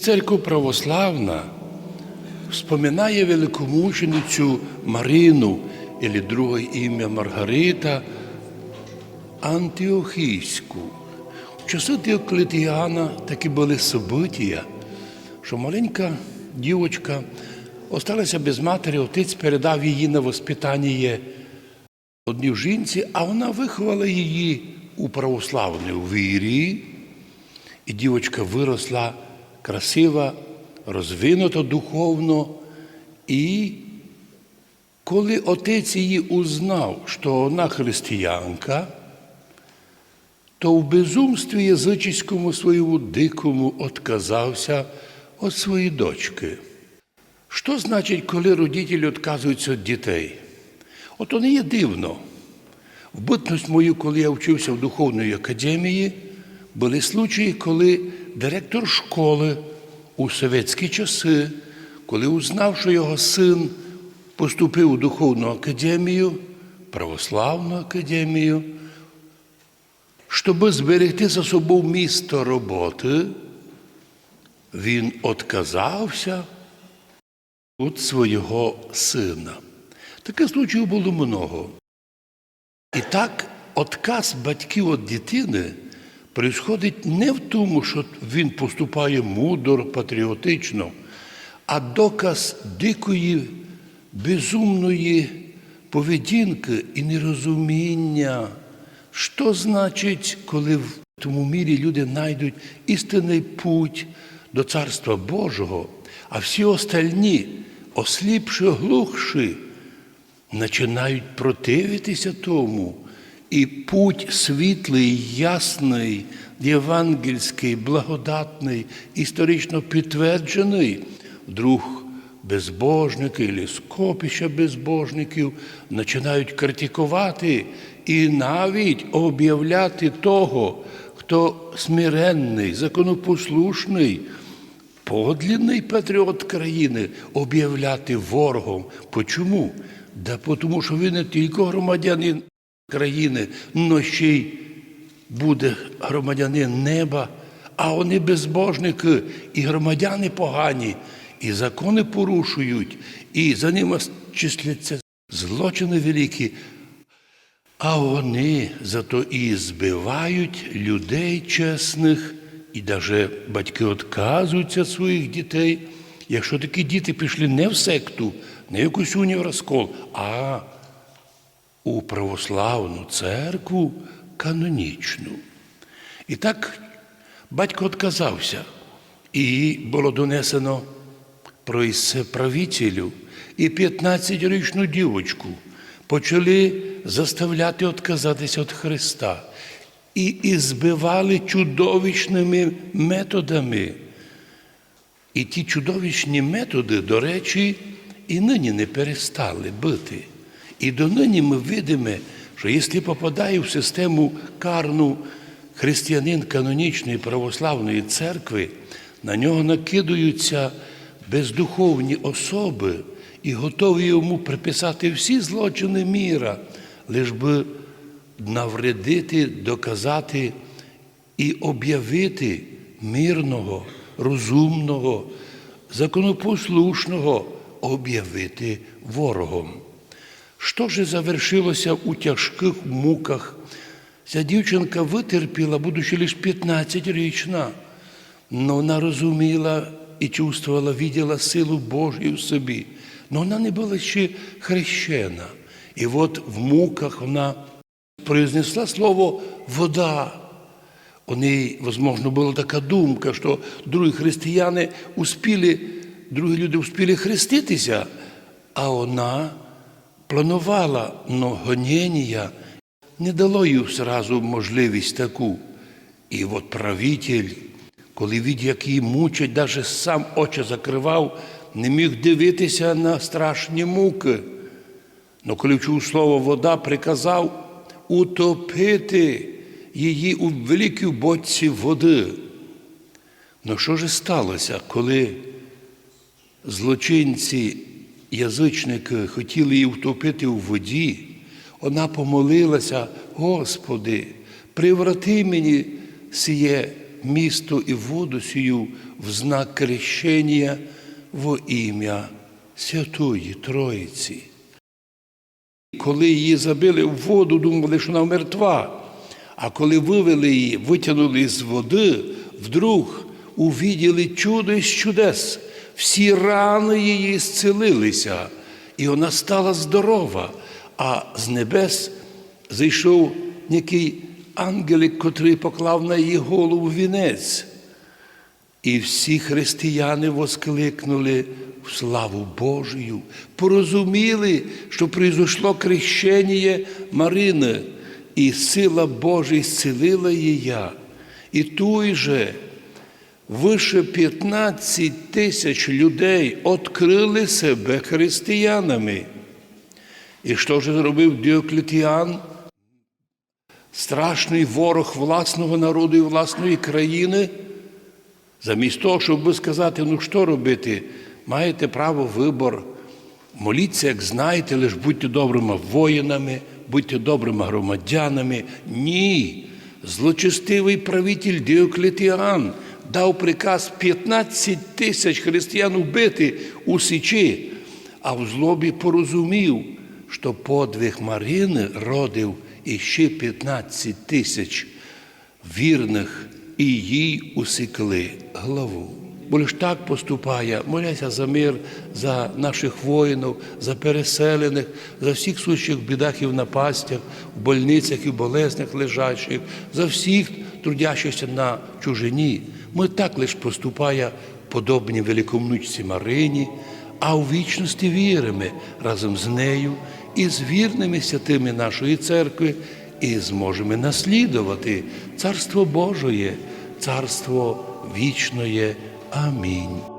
Церква православна вспоминає великомученицю Марину, або друге ім'я Маргарита Антиохійську. В часи Диоклетіана такі були события, що маленька дівочка осталася без матері, отець передав її на воспитання одній жінці, а вона виховала її у православній вірі. І дівочка виросла красива, розвинута духовно. І коли отець її узнав, що вона християнка, то в безумстві язичському своєму дикому отказався від своєї дочки. Що значить, коли родителі відказуються від дітей? От не є дивно. В битність мою, коли я вчився в духовній академії, були случаї, коли директор школи у совєтські часи, коли узнав, що його син поступив у духовну академію, православну академію, щоб зберегти за собою місто роботи, він отказався від свого сина. Таких случаїв було много. І так, отказ батьків від дитини происходить не в тому, що він поступає мудро, патріотично, а доказ дикої, безумної поведінки і нерозуміння. Що значить, коли в тому мірі люди знайдуть істинний путь до Царства Божого, а всі остальні, осліпши, глухши, починають противитися тому. І путь світлий, ясний, євангельський, благодатний, історично підтверджений, вдруг безбожники або скопища безбожників починають критикувати і навіть об'являти того, хто смиренний, законопослушний, подлинний патріот країни, об'являти ворогом. Почому? Да тому що він не тільки громадянин країни, но ще й буде громадянин неба, а вони безбожники і громадяни погані, і закони порушують, і за ними числяться злочини великі. А вони зато і збивають людей чесних, і навіть батьки відказуються від своїх дітей. Якщо такі діти пішли не в секту, не в якусь унію розкол, а у православну церкву канонічну. І так батько відказався, і було донесено про правителю, і 15-річну дівочку почали заставляти відказатися від Христа і, і збивали чудовищними методами. І ті чудовищні методи, до речі, і нині не перестали бити. І донині ми видимо, що якщо попадає в систему карну християнин канонічної православної церкви, на нього накидаються бездуховні особи і готові йому приписати всі злочини міра, лиш би навредити, доказати і об'явити мирного, розумного, законопослушного, об'явити ворогом. Що ж завершилося у тяжких муках? Ця дівчинка витерпіла, будучи лише 15-річна, але вона розуміла і чувствувала, виділа силу Божію в собі. Але вона не була ще хрещена. І от в муках вона произнесла слово вода. У неї, можливо, була така думка, що другі християни успіли, другі люди успіли хреститися, а вона планувала, но гонення не дало їй зразу можливість таку. І от правитель, коли від як її мучать, навіть сам очі закривав, не міг дивитися на страшні муки. Но коли чув слово вода, приказав утопити її у великій бочці води. Ну що ж сталося, коли злочинці язичники хотіли її втопити у воді, вона помолилася, Господи, приврати мені сіє місто і воду сію в знак крещення во ім'я Святої Троїці. Коли її забили в воду, думали, що вона мертва. А коли вивели її, витягнули з води, вдруг увіділи чудо із чудес. Всі рани її зцілилися, і вона стала здорова. А з небес зайшов некий ангелик, котрий поклав на її голову вінець. І всі християни воскликнули в славу Божию, порозуміли, що прийшло крещення Марини, і сила Божа зцілила її. І той же вище 15 тисяч людей відкрили себе християнами. І що ж зробив Діоклетіан? Страшний ворог власного народу і власної країни. Замість того, щоб сказати, ну що робити, маєте право вибор. Моліться, як знаєте, лише будьте добрими воїнами, будьте добрими громадянами. Ні. Злочестивий правитель Діоклетіан дав приказ 15 тисяч християн вбити у Січі, а в злобі порозумів, що подвиг Марини родив іще 15 тисяч вірних і їй усікли главу. Бо лиш так поступає, моляся за мир, за наших воїнів, за переселених, за всіх сущих бідах і в напастях, в больницях і болезнях лежачих, за всіх трудящихся на чужині. Ми так лиш поступає подобні великомнучці Марині, а у вічності віримо разом з нею і з вірними святими нашої церкви, і зможемо наслідувати Царство Божоє, Царство вічноє. Амінь.